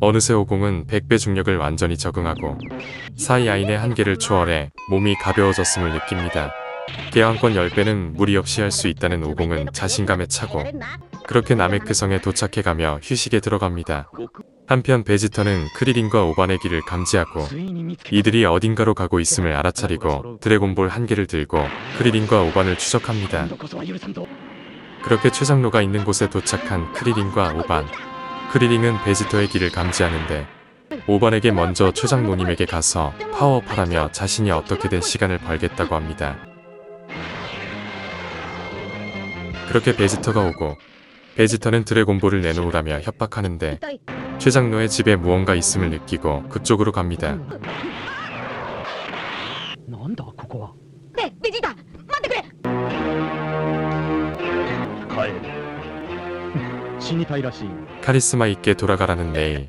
어느새 오공은 100배 중력을 완전히 적응하고 사이 아인의 한계를 초월해 몸이 가벼워졌음을 느낍니다. 개왕권 10배는 무리 없이 할 수 있다는 오공은 자신감에 차고 그렇게 나메크성에 도착해가며 휴식에 들어갑니다. 한편 베지터는 크리린과 오반의 길을 감지하고 이들이 어딘가로 가고 있음을 알아차리고 드래곤볼 한 개를 들고 크리린과 오반을 추적합니다. 그렇게 최장로가 있는 곳에 도착한 크리린과 오반. 크리린은 베지터의 길을 감지하는데 오반에게 먼저 최장로님에게 가서 파워업하라며 자신이 어떻게 된 시간을 벌겠다고 합니다. 그렇게 베지터가 오고 베지터는 드래곤볼을 내놓으라며 협박하는데 최장로의 집에 무언가 있음을 느끼고 그쪽으로 갑니다. 카리스마 있게 돌아가라는 내일.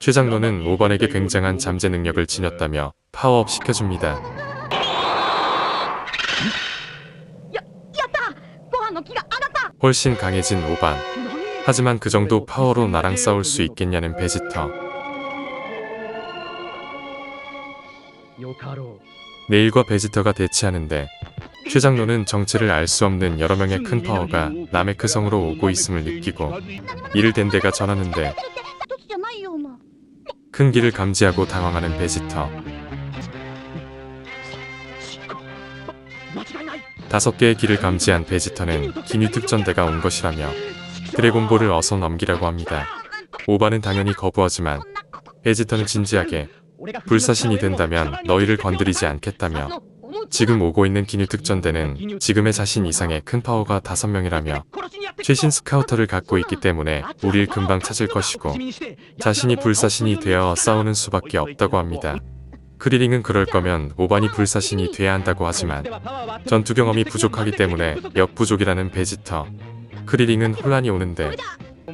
최장로는 5번에게 굉장한 잠재 능력을 지녔다며 파워업 시켜줍니다. 훨씬 강해진 5반. 하지만 그 정도 파워로 나랑 싸울 수 있겠냐는 베지터. 내일과 베지터가 대치하는데 최장로는 정체를 알 수 없는 여러 명의 큰 파워가 남의크 그 성으로 오고 있음을 느끼고 이를 덴데가 전하는데 큰 길을 감지하고 당황하는 베지터 다섯 개의 길을 감지한 베지터는 기뉴 특전대가 온 것이라며 드래곤볼을 어서 넘기라고 합니다. 오바는 당연히 거부하지만 베지터는 진지하게 불사신이 된다면 너희를 건드리지 않겠다며 지금 오고 있는 기뉴 특전대는 지금의 자신 이상의 큰 파워가 다섯 명이라며 최신 스카우터를 갖고 있기 때문에 우릴 금방 찾을 것이고 자신이 불사신이 되어 싸우는 수밖에 없다고 합니다. 크리링은 그럴 거면 오반이 불사신이 돼야 한다고 하지만 전투 경험이 부족하기 때문에 역부족이라는 베지터. 크리링은 혼란이 오는데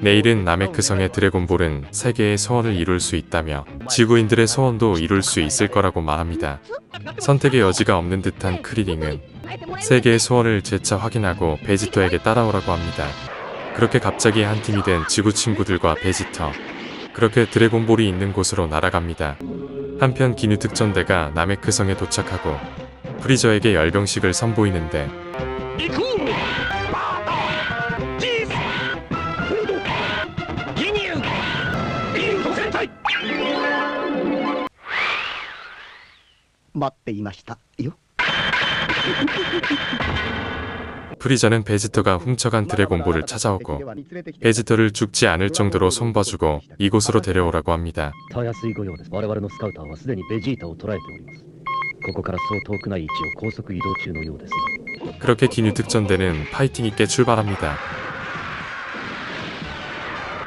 내일은 나메크성의 드래곤볼은 세계의 소원을 이룰 수 있다며 지구인들의 소원도 이룰 수 있을 거라고 말합니다. 선택의 여지가 없는 듯한 크리링은 세계의 소원을 재차 확인하고 베지터에게 따라오라고 합니다. 그렇게 갑자기 한 팀이 된 지구 친구들과 베지터. 그렇게 드래곤볼이 있는 곳으로 날아갑니다. 한편 기뉴 특전대가 나메크성에 도착하고 프리저에게 열병식을 선보이는데 待っていましたよ 프리저는 베지터가 훔쳐간 드래곤볼을 찾아오고 베지터를 죽지 않을 정도로 손봐주고 이곳으로 데려오라고 합니다. たやすい御用です我々のスカウターはすでにベジータを捉えておりますここからそう遠くない位置を高速移動中のようです 그렇게 기뉴 특전대는 파이팅 있게 출발합니다.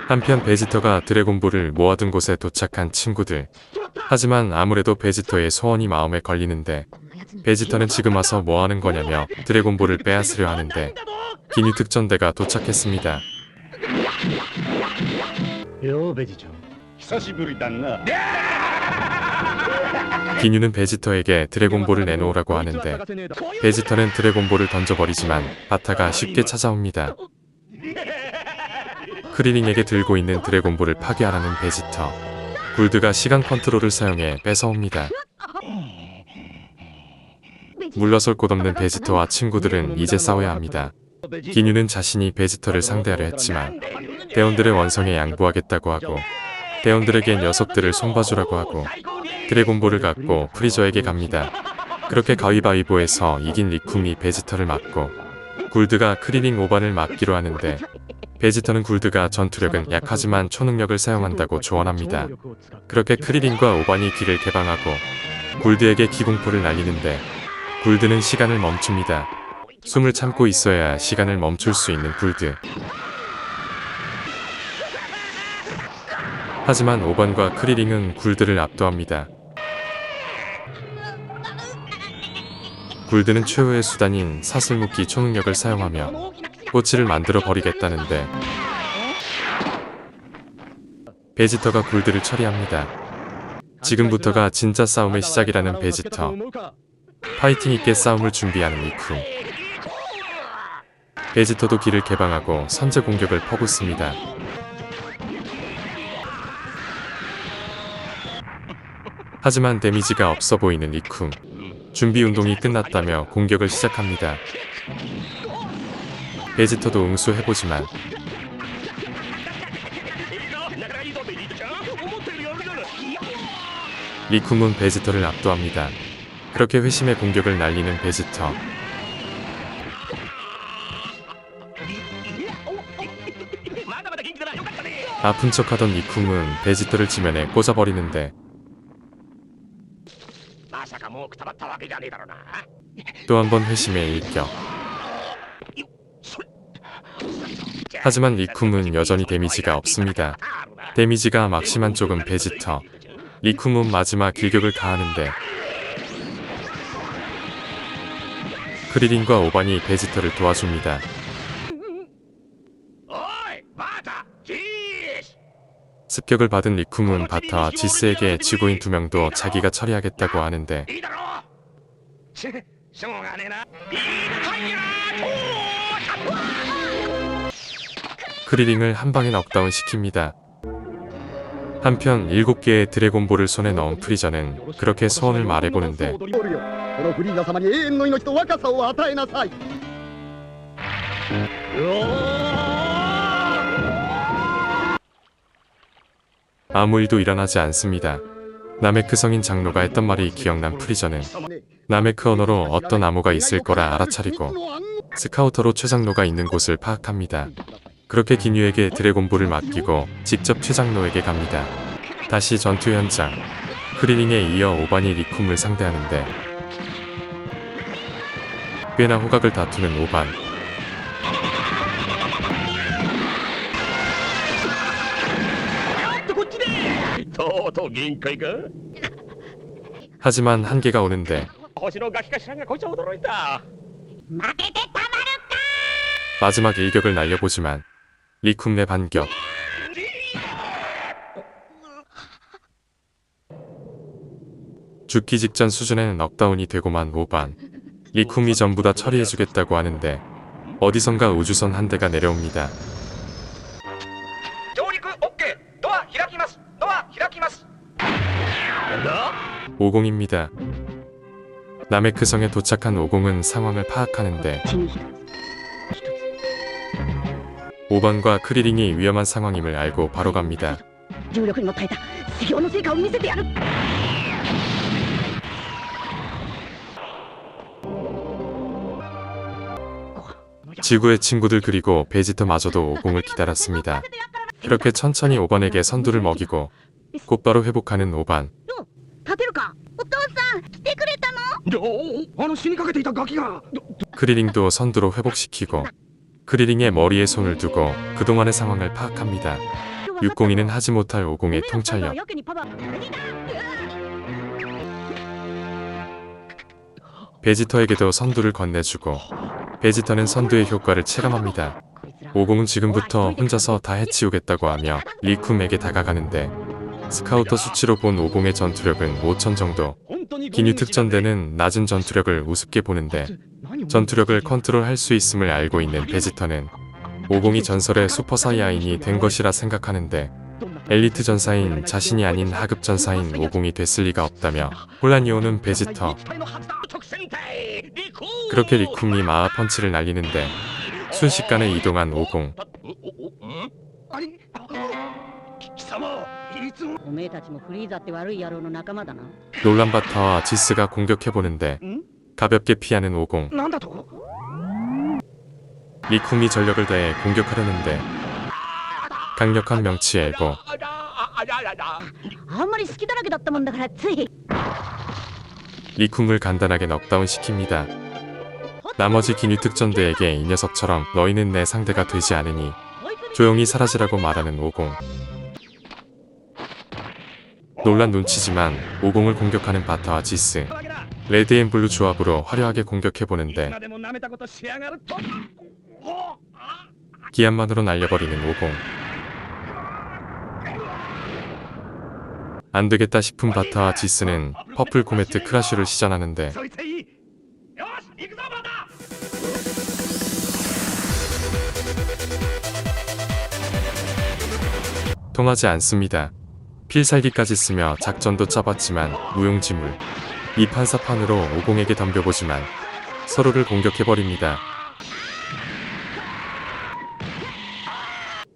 한편 베지터가 드래곤볼을 모아둔 곳에 도착한 친구들. 하지만 아무래도 베지터의 소원이 마음에 걸리는데 베지터는 지금 와서 뭐하는 거냐며 드래곤볼을 빼앗으려 하는데 기뉴 특전대가 도착했습니다. 기뉴는 베지터에게 드래곤볼을 내놓으라고 하는데 베지터는 드래곤볼을 던져버리지만 바타가 쉽게 찾아옵니다. 크리링에게 들고 있는 드래곤볼을 파괴하라는 베지터. 굴드가 시간 컨트롤을 사용해 뺏어옵니다. 물러설 곳 없는 베지터와 친구들은 이제 싸워야 합니다. 기뉴는 자신이 베지터를 상대하려 했지만 대원들의 원성에 양보하겠다고 하고 대원들에게 녀석들을 손봐주라고 하고 드래곤볼을 갖고 프리저에게 갑니다. 그렇게 가위바위보에서 이긴 리쿵이 베지터를 맞고 굴드가 크리링 오반을 막기로 하는데 베지터는 굴드가 전투력은 약하지만 초능력을 사용한다고 조언합니다. 그렇게 크리링과 오반이 길을 개방하고 굴드에게 기공포를 날리는데 굴드는 시간을 멈춥니다. 숨을 참고 있어야 시간을 멈출 수 있는 굴드. 하지만 오반과 크리링은 굴드를 압도합니다. 굴드는 최후의 수단인 사슬 묶기 초능력을 사용하며 꼬치를 만들어 버리겠다는데 베지터가 굴드를 처리합니다. 지금부터가 진짜 싸움의 시작이라는 베지터. 파이팅 있게 싸움을 준비하는 이쿠. 베지터도 길을 개방하고 선제 공격을 퍼붓습니다. 하지만 데미지가 없어 보이는 리쿵. 준비 운동이 끝났다며 공격을 시작합니다. 베지터도 응수해보지만 리쿰은 베지터를 압도합니다. 그렇게 회심의 공격을 날리는 베지터. 아픈 척하던 리쿰은 베지터를 지면에 꽂아버리는데 또 한 번 회심의 일격. 하지만 리쿰은 여전히 데미지가 없습니다. 데미지가 막심한 쪽은 베지터. 리쿰은 마지막 길격을 가하는데 크리린과 오반이 베지터를 도와줍니다. 습격을 받은 리쿰은 바타와 지스에게 지구인 두 명도 자기가 처리하겠다고 하는데 크리링을 한 방에 넉다운 시킵니다. 한편 7개의 드래곤볼을 손에 넣은 프리저는 그렇게 소원을 말해보는데 아무 일도 일어나지 않습니다. 나메크 성인 장로가 했던 말이 기억난 프리저는 나메크 언어로 어떤 암호가 있을 거라 알아차리고 스카우터로 최장로가 있는 곳을 파악합니다. 그렇게 기뉴에게 드래곤볼을 맡기고 직접 최장로에게 갑니다. 다시 전투 현장. 크리링에 이어 오반이 리쿰을 상대하는데 꽤나 호각을 다투는 오반. 하지만 한계가 오는데 마지막 일격을 날려보지만 리쿰의 반격. 죽기 직전 수준에는 업다운이 되고만 오반. 리쿰이 전부 다 처리해주겠다고 하는데 어디선가 우주선 한 대가 내려옵니다. 오공입니다. 남의크성에 그 도착한 오공은 상황을 파악하는데 5번과 크리링이 위험한 상황임을 알고 바로 갑니다. 지구의 친구들 그리고 베지터마저도 오공을 기다렸습니다. 이렇게 천천히 5번에게 선두를 먹이고 곧바로 회복하는 5번. 크리링도 선두로 회복시키고 크리링의 머리에 손을 두고 그동안의 상황을 파악합니다. 602는 하지 못할 50의 통찰력. 베지터에게도 선두를 건네주고 베지터는 선두의 효과를 체감합니다. 50은 지금부터 혼자서 다 해치우겠다고 하며 리쿰에게 다가가는데 스카우터 수치로 본 50의 전투력은 5천 정도 기뉴특전대는 낮은 전투력을 우습게 보는데 전투력을 컨트롤할 수 있음을 알고 있는 베지터는 오공이 전설의 슈퍼사이아인이 된 것이라 생각하는데 엘리트 전사인 자신이 아닌 하급 전사인 오공이 됐을 리가 없다며 혼란이 오는 베지터 그렇게 리쿰이 마하 펀치를 날리는데 순식간에 이동한 오공 롤란바타와 아치스가 공격해보는데 가볍게 피하는 오공. 리쿰이 전력을 다해 공격하려는데 강력한 명치에 고 리쿵을 간단하게 넉다운 시킵니다. 나머지 기뉴 특전대에게 이 녀석처럼 너희는 내 상대가 되지 않으니 조용히 사라지라고 말하는 오공. 논란 눈치지만 오공을 공격하는 바타와 지스 레드앤블루 조합으로 화려하게 공격해보는데 기합만으로 날려버리는 오공 안되겠다 싶은 바타와 지스는 퍼플 코메트 크라쉬를 시전하는데 통하지 않습니다. 필살기까지 쓰며 작전도 짜봤지만 무용지물. 이 판사판으로 오공에게 덤벼보지만 서로를 공격해버립니다.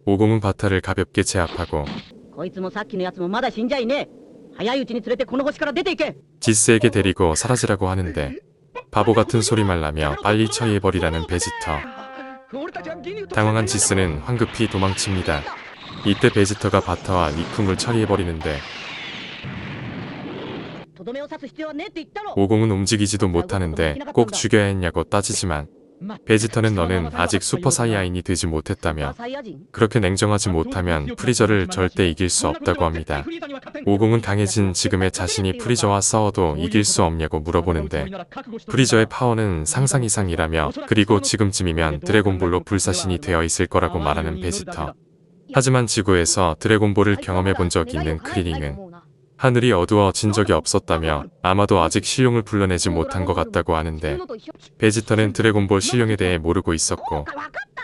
오공은 바타를 가볍게 제압하고 こいつもさっきのやつもまだ死んじゃいねえ早いうちに連れてこの星から出ていけ 지스에게 데리고 사라지라고 하는데 바보 같은 소리만 나며 빨리 처리해버리라는 베지터. 俺たちは義乳と 당황한 지스는 황급히 도망칩니다. 이때 베지터가 바타와 니쿵을 처리해버리는데 오공은 움직이지도 못하는데 꼭 죽여야 했냐고 따지지만 베지터는 너는 아직 슈퍼 사이아인이 되지 못했다며 그렇게 냉정하지 못하면 프리저를 절대 이길 수 없다고 합니다. 오공은 강해진 지금의 자신이 프리저와 싸워도 이길 수 없냐고 물어보는데 프리저의 파워는 상상 이상이라며 그리고 지금쯤이면 드래곤볼로 불사신이 되어 있을 거라고 말하는 베지터 하지만 지구에서 드래곤볼을 경험해 본 적 있는 크리링은 하늘이 어두워진 적이 없었다며 아마도 아직 실용을 불러내지 못한 것 같다고 하는데 베지터는 드래곤볼 실용에 대해 모르고 있었고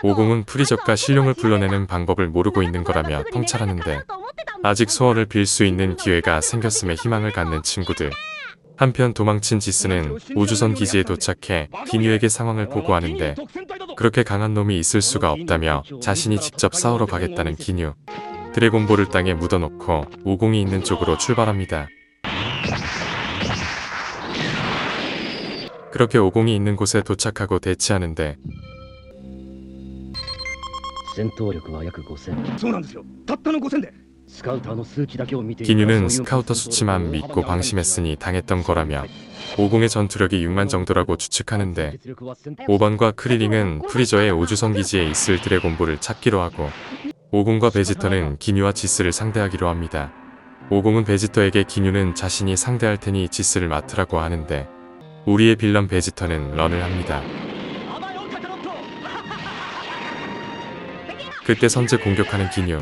오공은 프리저가 실용을 불러내는 방법을 모르고 있는 거라며 통찰하는데 아직 소원을 빌 수 있는 기회가 생겼음에 희망을 갖는 친구들. 한편 도망친 지스는 우주선 기지에 도착해 기뉴에게 상황을 보고하는데 그렇게 강한 놈이 있을 수가 없다며 자신이 직접 싸우러 가겠다는 기뉴. 드래곤볼을 땅에 묻어놓고 오공이 있는 쪽으로 출발합니다. 그렇게 오공이 있는 곳에 도착하고 대치하는데 기뉴는 스카우터 수치만 믿고 방심했으니 당했던 거라며 오공의 전투력이 6만 정도라고 추측하는데 5번과 크리링은 프리저의 우주선 기지에 있을 드래곤볼을 찾기로 하고 오공과 베지터는 기뉴와 지스를 상대하기로 합니다. 오공은 베지터에게 기뉴는 자신이 상대할 테니 지스를 맡으라고 하는데 우리의 빌런 베지터는 런을 합니다. 그때 선제 공격하는 기뉴